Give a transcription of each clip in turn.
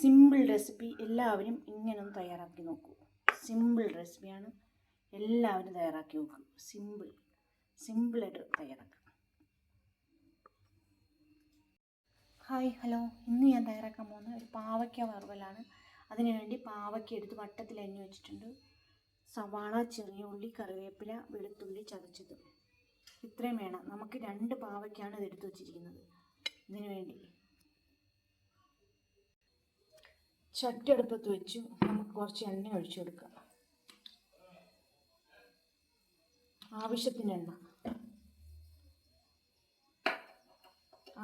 Simple recipe എല്ലാവരും ഇങ്ങനെ ഒന്ന് തയ്യാറാക്കി നോക്കൂ. സിമ്പിൾ റെസിപ്പിയാണ് എല്ലാവരും തയ്യാറാക്കി നോക്കൂ സിമ്പിൾ സിമ്പിളായിട്ട് തയ്യാറാക്കാം ഹായ് ഹലോ. ഇന്ന് ഞാൻ തയ്യാറാക്കാൻ പോകുന്നത് ഒരു പാവയ്ക്ക വറുവലാണ്. അതിനുവേണ്ടി പാവയ്ക്ക എടുത്ത് വട്ടത്തിൽ അരിഞ്ഞു വെച്ചിട്ടുണ്ട്. സവാള ചെറിയ ഉള്ളി കറിവേപ്പില വെളുത്തുള്ളി ചതച്ചത്. ഇത്രയും വേണം. നമുക്ക് രണ്ട് പാവയ്ക്കാണ് ഇത് വെച്ചിരിക്കുന്നത്. ഇതിനു വേണ്ടി ചട്ടി അടുപ്പത്ത് വെച്ചു നമുക്ക് കുറച്ച് എണ്ണ ഒഴിച്ചു കൊടുക്കാം. ആവശ്യത്തിന് എണ്ണ.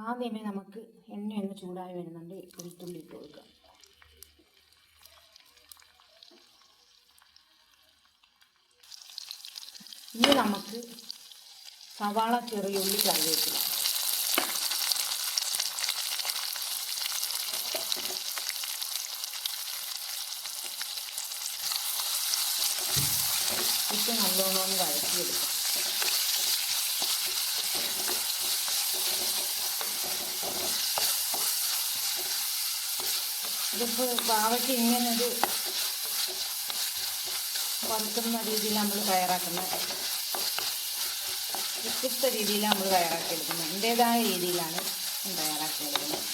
ആദ്യമേ നമുക്ക് എണ്ണ ഒന്ന് ചൂടായി വരുന്നുണ്ട്. വെളുത്തുള്ളി ഇട്ട് കൊടുക്കാം. ഇനി നമുക്ക് സവാള ചെറിയ ഉള്ളി കറിവേപ്പില ഇട്ട് നല്ലോണം ഒന്ന് വഴറ്റിയെടുക്കാം ഇതിപ്പോൾ പാവയ്ക്ക് ഇങ്ങനെ ഒരു വറുക്കുന്ന രീതിയിൽ നമ്മൾ തയ്യാറാക്കുന്നത് വ്യത്യസ്ത രീതിയിൽ നമ്മൾ തയ്യാറാക്കിയെടുക്കുന്നത്. എന്റേതായ രീതിയിലാണ് തയ്യാറാക്കിയെടുക്കുന്നത്.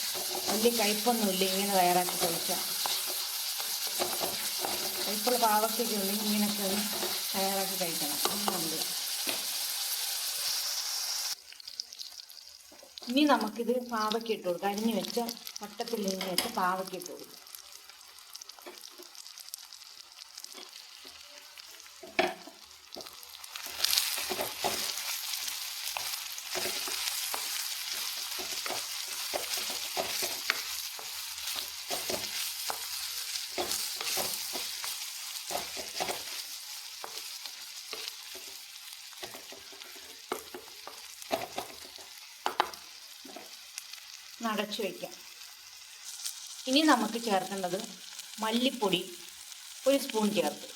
വലിയ കയ്പൊന്നുമില്ല ഇങ്ങനെ തയ്യാറാക്കി കഴിച്ചാൽ കയ്പുള്ള പാവയ്ക്കൊക്കെ ഉണ്ടെങ്കിൽ ഇങ്ങനെയൊക്കെ ഒന്ന് ഇനി നമുക്കിത് പാവയ്ക്ക് ഇട്ട് കൊടുക്കാം. അരിഞ്ഞ് വെച്ച വട്ടത്തിൽ നിന്ന് വെച്ച പാവയ്ക്ക് ഇട്ട് കൊടുക്കാം. നടച്ചു വയ്ക്കാം ഇനി നമുക്ക് ചേർക്കേണ്ടത് മല്ലിപ്പൊടി ഒരു സ്പൂൺ ചേർത്ത്.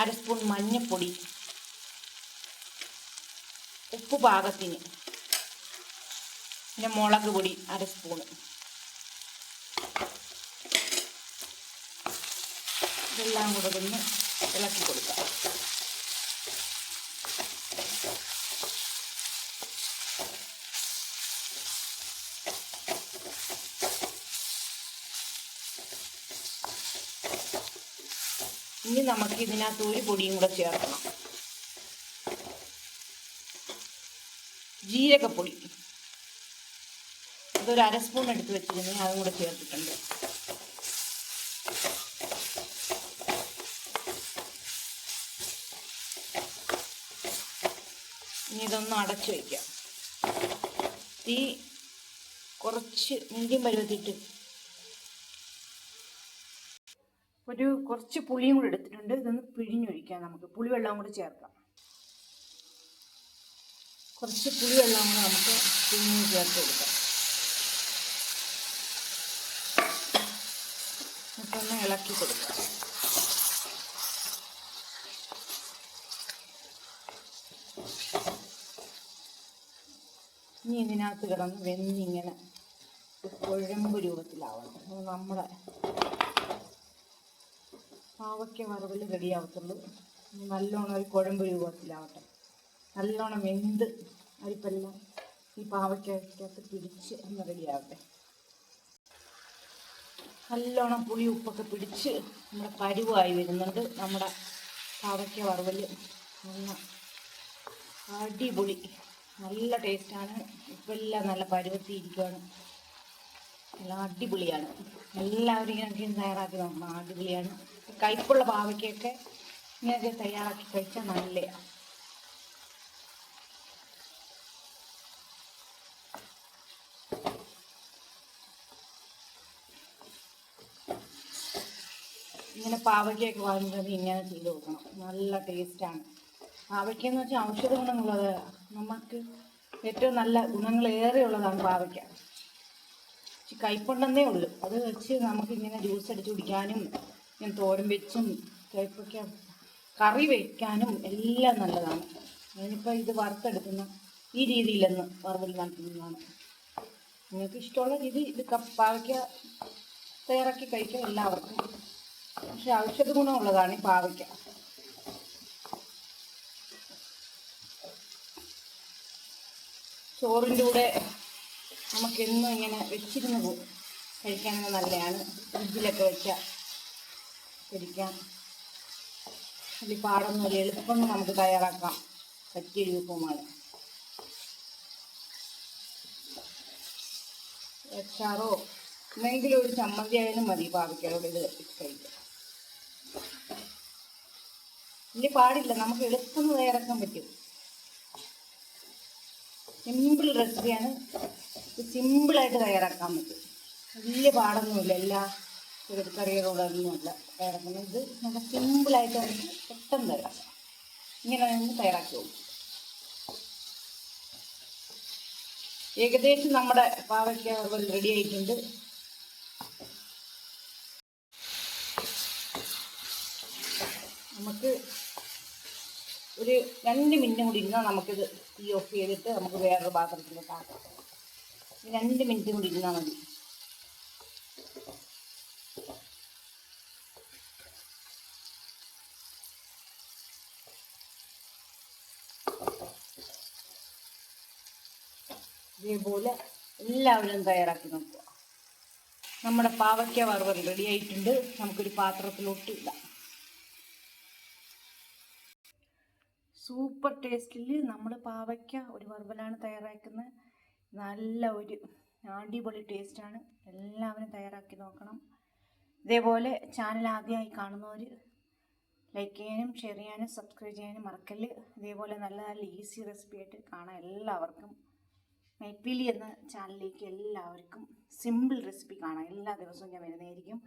അര സ്പൂൺ മഞ്ഞൾപ്പൊടി ഉപ്പ് പാകത്തിന്. പിന്നെ മുളക് പൊടി അര സ്പൂണ് ഇതെല്ലാം കൂടെ ഒന്ന് ഇളക്കി കൊടുക്കാം. ഇനി നമുക്ക് ഇതിനകത്ത് ഒരു പൊടിയും കൂടെ ചേർക്കണം. ജീരകപ്പൊടി. അതൊരു അര സ്പൂൺ എടുത്ത് വെച്ചിരുന്നു അതും കൂടെ ചേർത്തിട്ടുണ്ട്. ഇനി ഇതൊന്ന് അടച്ചു വയ്ക്കാം തീ കുറച്ച് മീഡിയം പരുവത്തിട്ട് ഒരു കുറച്ച് പുളിയും കൂടി എടുത്തിട്ടുണ്ട്. ഇതൊന്ന് പിഴിഞ്ഞൊഴിക്കാം നമുക്ക്. പുളിവെള്ളം കൂടി ചേർക്കാം. കുറച്ച് പുളിവെള്ളം കൂടെ നമുക്ക് പിഴിഞ്ഞ് ചേർത്ത് കൊടുക്കാം. എന്നിട്ടൊന്ന് ഇളക്കി കൊടുക്കാം. ഇനി ഇതിനകത്ത് കിടന്ന് വെന്തിങ്ങനെ കുഴമ്പ് രൂപത്തിലാവണം. നമ്മുടെ പാവയ്ക്ക വറവിൽ റെഡിയാവത്തുള്ളൂ. നല്ലോണം ഒരു കുഴമ്പ് രൂപത്തിലാവട്ടെ. നല്ലോണം വെന്ത് അരിപ്പെല്ലാം ഈ പാവയ്ക്കകത്ത് പിടിച്ച് ഒന്ന് റെഡിയാവട്ടെ. നല്ലോണം പുളി ഉപ്പൊക്കെ പിടിച്ച് നമ്മുടെ പരുവായി വരുന്നുണ്ട്. നമ്മുടെ പാവയ്ക്ക വറവിൽ നല്ല അടിപൊളി നല്ല ടേസ്റ്റാണ്. ഉപ്പെല്ലാം നല്ല പരുവത്തി നല്ല അടിപൊളിയാണ്. എല്ലാവരും ഇങ്ങനെ തയ്യാറാക്കി നോക്കണം. അടിപൊളിയാണ്. കയ്പുള്ള പാവയ്ക്കൊക്കെ ഇങ്ങനെയൊക്കെ തയ്യാറാക്കി കഴിച്ചാൽ നല്ലതാണ് ഇങ്ങനെ പാവയ്ക്കൊക്കെ വാങ്ങുന്നത് ഇങ്ങനെ ചെയ്ത് നോക്കണം നല്ല ടേസ്റ്റാണ്. പാവയ്ക്ക എന്ന് വെച്ചാൽ ഔഷധ ഗുണങ്ങളുള്ളത് നമുക്ക് ഏറ്റവും നല്ല ഗുണങ്ങൾ ഏറെയുള്ളതാണ് പാവയ്ക്ക. കയ്പുണ്ടെന്നേ ഉള്ളൂ. അത് വെച്ച് നമുക്കിങ്ങനെ ജ്യൂസ് അടിച്ച് കുടിക്കാനും ഇങ്ങനെ തോരൻ വെച്ചും കൈപ്പൊക്കെ കറി വയ്ക്കാനും എല്ലാം നല്ലതാണ്. ഞാനിപ്പോൾ ഇത് വറുത്തെടുക്കുന്ന. ഈ രീതിയിലെന്ന് വറുവിൽ നടത്തുന്നതാണ് നിങ്ങൾക്ക് ഇഷ്ടമുള്ള രീതി ഇത് പാവയ്ക്ക തയ്യാറാക്കി കഴിക്കാം എല്ലാവർക്കും പക്ഷെ ഔഷധ ഗുണമുള്ളതാണ് ഈ പാവയ്ക്ക. ചോറിന്റെ കൂടെ നമുക്കെന്നും ഇങ്ങനെ വെച്ചിരുന്ന് പോകും. കഴിക്കാനൊക്കെ നല്ലതാണ്. ഫ്രിഡ്ജിലൊക്കെ വെച്ചാൽ കഴിക്കാം വലിയ പാടൊന്നുമില്ല എളുപ്പം നമുക്ക് തയ്യാറാക്കാം. പറ്റിയ രൂപമാണ്. അച്ചാറോ? എന്തെങ്കിലും ഒരു ചമ്മന്തി ആയാലും മതി പാവയ്ക്കോട് ഇത് കഴിക്കാം വലിയ പാടില്ല. നമുക്ക് എളുപ്പം തയ്യാറാക്കാൻ പറ്റും. സിമ്പിൾ റെസിപ്പിയാണ്. ഇത് സിമ്പിളായിട്ട് തയ്യാറാക്കാൻ പറ്റും. വലിയ പാടൊന്നുമില്ല. എല്ലാ കറികളോടൊന്നുമില്ല തയ്യാറാക്കുന്നത്. ഇത് നല്ല സിമ്പിളായിട്ട് നമുക്ക് പെട്ടെന്ന് തയ്യാറാക്കാം. ഇങ്ങനെ നിന്ന് തയ്യാറാക്കി പോകും ഏകദേശം നമ്മുടെ പാവയ്ക്ക റെഡി ആയിട്ടുണ്ട്. നമുക്ക് ഒരു രണ്ട് മിനിറ്റ് കൂടി ഇരുന്നാൽ നമുക്കിത് തീ ഓഫ് ചെയ്തിട്ട് നമുക്ക് വേറൊരു ഒരു രണ്ട് മിനിറ്റ് കൂടി ഇരുന്നാൽ മതി. ഇതേപോലെ എല്ലാവരും തയ്യാറാക്കി നോക്കുക. നമ്മുടെ പാവയ്ക്ക വറുവൽ റെഡി ആയിട്ടുണ്ട്. നമുക്കൊരു പാത്രത്തിലോട്ട് ഇടാം. സൂപ്പർ ടേസ്റ്റിൽ നമ്മൾ പാവയ്ക്ക ഒരു വറുവലാണ് തയ്യാറാക്കുന്നത്. നല്ല ഒരു അടിപൊളി ടേസ്റ്റാണ്. എല്ലാവരും തയ്യാറാക്കി നോക്കണം. ഇതേപോലെ ചാനൽ ആദ്യമായി കാണുന്നവർ ലൈക്ക് ചെയ്യാനും ഷെയർ ചെയ്യാനും സബ്സ്ക്രൈബ് ചെയ്യാനും മറക്കല്ല്. ഇതേപോലെ നല്ല നല്ല ഈസി റെസിപ്പി ആയിട്ട് കാണാം എല്ലാവർക്കും മെപ്പിലി എന്ന ചാനലിലേക്ക് എല്ലാവർക്കും സിമ്പിൾ റെസിപ്പി കാണാം എല്ലാ ദിവസവും ഞാൻ വരുന്നതായിരിക്കും.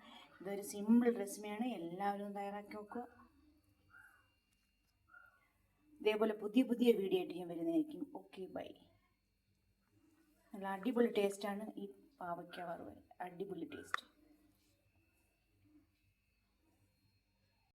ഇതൊരു സിമ്പിൾ റെസിപ്പിയാണ് എല്ലാവരും തയ്യാറാക്കി നോക്കുക. ഇതേപോലെ പുതിയ പുതിയ വീഡിയോ ആയിട്ട് ഞാൻ വരുന്നതായിരിക്കും. ഓക്കെ ബൈ നല്ല അടിപൊളി ടേസ്റ്റാണ് ഈ പാവയ്ക്ക വറുവൽ. അടിപൊളി ടേസ്റ്റ്